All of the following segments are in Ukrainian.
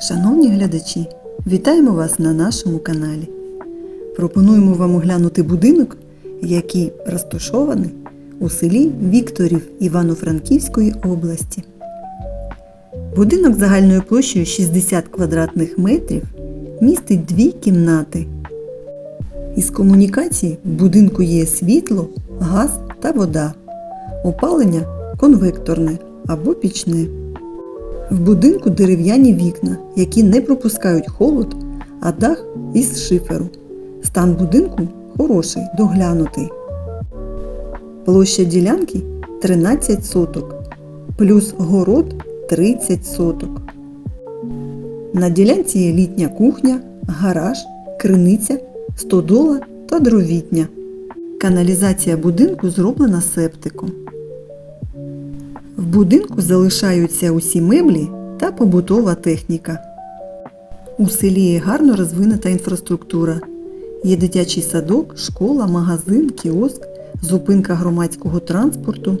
Шановні глядачі, вітаємо вас на нашому каналі. Пропонуємо вам оглянути будинок, який розташований у селі Вікторів Івано-Франківської області. Будинок загальною площею 60 квадратних метрів містить дві кімнати. Із комунікацій в будинку є світло, газ та вода. Опалення конвекторне або пічне. В будинку дерев'яні вікна, які не пропускають холод, а дах із шиферу. Стан будинку хороший, доглянутий. Площа ділянки 13 соток, плюс город 30 соток. На ділянці є літня кухня, гараж, криниця, стодола та дровітня. Каналізація будинку зроблена септиком. Будинку залишаються усі меблі та побутова техніка. У селі є гарно розвинута інфраструктура. Є дитячий садок, школа, магазин, кіоск, зупинка громадського транспорту.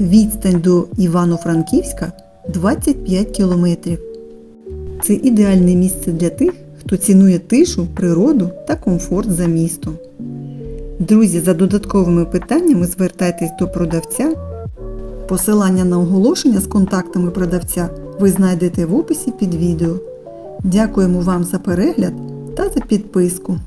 Відстань до Івано-Франківська 25 кілометрів. Це ідеальне місце для тих, хто цінує тишу, природу та комфорт за містом. Друзі, за додатковими питаннями звертайтесь до продавця. Посилання на оголошення з контактами продавця ви знайдете в описі під відео. Дякуємо вам за перегляд та за підписку.